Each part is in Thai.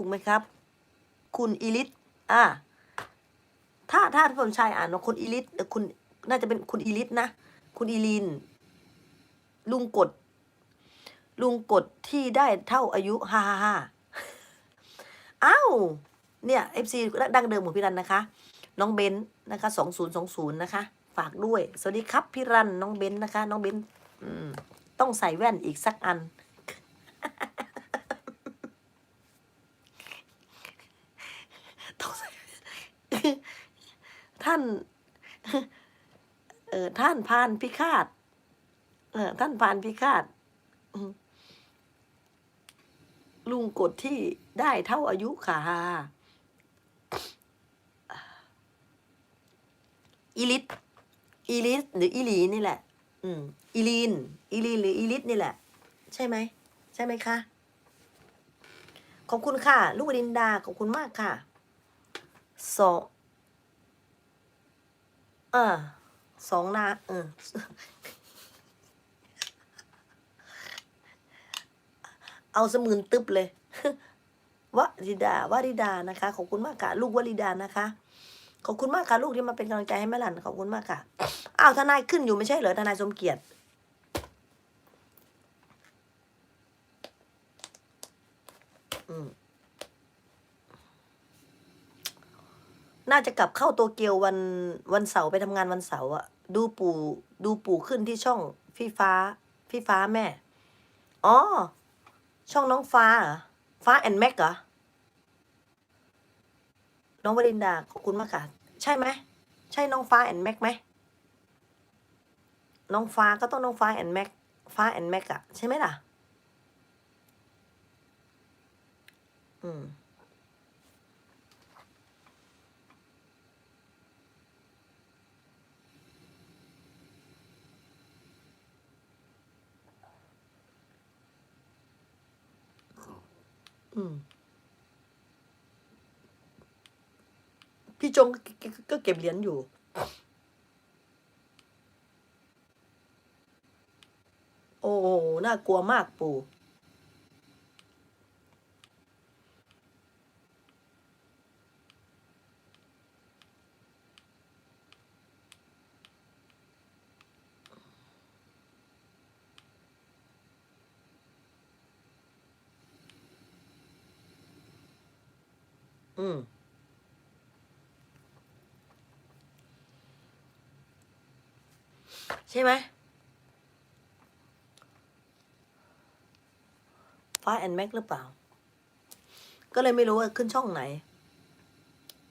ถูกไหมครับ คุณอีลิทอ่าถ้าถ้าพี่สมชายอ่านว่าคุณอีลิทคุณน่าจะเป็นคุณอีลิทนะ คุณอีลีนลุงกด ลุงกดที่ได้เท่าอายุฮ่าฮ่าฮ่าอ้าวเนี่ยเอฟซีดังเดิมของพี่รันนะคะ น้องเบนซ์นะคะสองศูนย์สองศูนย์นะคะ ฝากด้วย สวัสดีครับพี่รันน้องเบนซ์นะคะ น้องเบนซ์ต้องใส่แว่นอีกสักอัน ต้องใส่ ท่านเออท่านพานพิฆาตเออท่านพานพิฆาตลุงกดที่ได้เท่าอายุค่ะอีลิทอีลิทหรืออีลีนี่แหละ อืมอีลีนอีลีนหรืออีลิทนี่แหละ ใช่ไหม ใช่ไหมคะ ขอบคุณค่ะ ลูกดินดา ขอบคุณมากค่ะสอง เออสองนาเออเอาสมืนตึ๊บเลยวริดาวริดานะคะ ขอบคุณมากค่ะลูกวริดานะคะ ขอบคุณมากค่ะลูกที่มาเป็นกำลังใจให้แม่หลันขอบคุณมากค่ะอ้าวทนายขึ้นอยู่ไม่ใช่เหรอทนายสมเกียรติอืม น่าจะกลับเข้าโตเกียววันวันเสาร์ไปทำงานวันเสาร์อะดูปู่ดูปู่ขึ้นที่ช่องพี่ฟ้า พี่ฟ้าแม่ อ๋อ ช่องน้องฟ้าเหรอ ฟ้าแอนแม็กเหรอ น้องวรินดาขอบคุณมากค่ะ ใช่ไหม ใช่น้องฟ้าแอนแม็กไหม น้องฟ้าก็ต้องน้องฟ้าแอนแม็ก ฟ้าแอนแม็กอะใช่ไหมล่ะ อืม พี่จงก็เก็บเหรียญอยู่ โอ้ น่ากลัวมากปู่ อืมใช่ไหมฟ้าแอนแม็กหรือเปล่า ก็เลยไม่รู้ว่าขึ้นช่องไหน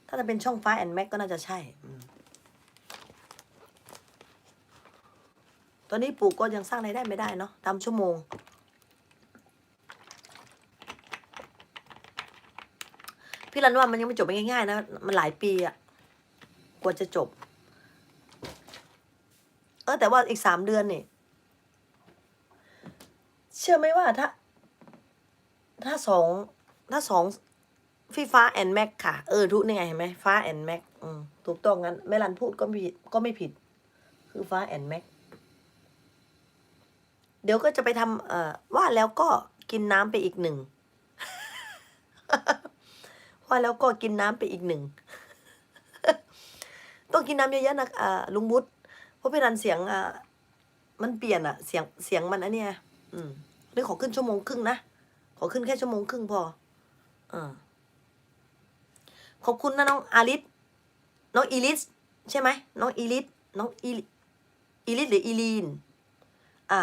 ถ้าจะเป็นช่องฟ้าแอนแม็กก็น่าจะใช่อตอนนี้ปู่ก็ยังสร้างรายได้ไม่ได้เนาะตามชั่วโมง พี่รันว่ามันยังไม่จบไปง่ายๆนะ มันหลายปีอะกว่าจะจบ เออแต่ว่าอีกสามเดือนนี่ เชื่อไหมว่าถ้า ถ้าสองถ้าสองฟีฟ้าแอนแม็กค่ะ เออทุกนี่ไงเห็นไหมฟ้าแอนแม็กถูกต้องงั้นแม่รันพูดก็ไม่ผิดก็ไม่ผิด คือฟ้าแอนแม็กเดี๋ยวก็จะไปทำเอ่อว่าแล้วก็กินน้ำไปอีกหนึ่ง ว่าแล้วก็กินน้ำไปอีกหนึ่ง ต้องกินน้ำเยอะๆนะอ่าลุงบุตรเพราะพี่รันเสียงอ่ามันเปลี่ยนอะ เสียงเสียงมันอันเนี้ยอืมนี่ขอขึ้นชั่วโมงครึ่งนะ ขอขึ้นแค่ชั่วโมงครึ่งพออ่าขอบคุณนะน้องอาริสน้องอีลิสใช่ไหมน้องอีลิสน้องอีอีลิสหรืออีลีนอ่า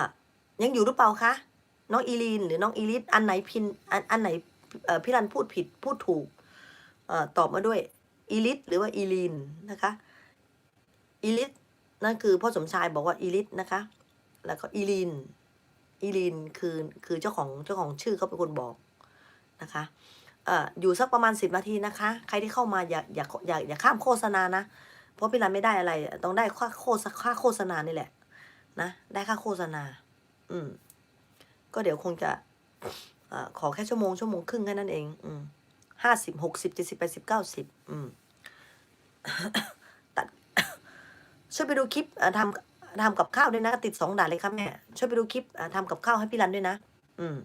ยังอยู่หรือเปล่าคะน้องอีลีนหรือน้องอีลิสอันไหนพินอันอันไหนพี่รันพูดผิดพูดถูก ตอบมาด้วยอีลิสหรือว่าอีลีนนะคะอีลิสนั่นคือพ่อสมชายบอกว่าอีลิสนะคะ แล้วก็อีลีนอีลีนคือคือเจ้าของเจ้าของชื่อเขาเป็นคนบอกนะคะเอ่ออยู่สักประมาณสิบนาทีนะคะ ใครที่เข้ามาอย่าอย่าอย่าอย่าข้ามโฆษณานะ เพราะพี่รันไม่ได้อะไร ต้องได้ค่าโฆษค่าโฆษณานี่แหละ นะ ได้ค่าโฆษณา อืม ก็เดี๋ยวคงจะอ่อขอแค่ชั่วโมงชั่วโมงครึ่งแค่นั้นเอง อืม ห้าสิบหกสิบเจ็ดสิบแปดสิบเก้าสิบอืมตัด ช่วยไปดูคลิปทำทำกับข้าวด้วยนะ ติดสองด่านเลยครับแม่ช่วยไปดูคลิปทำกับข้าวให้พี่รันด้วยนะ อืม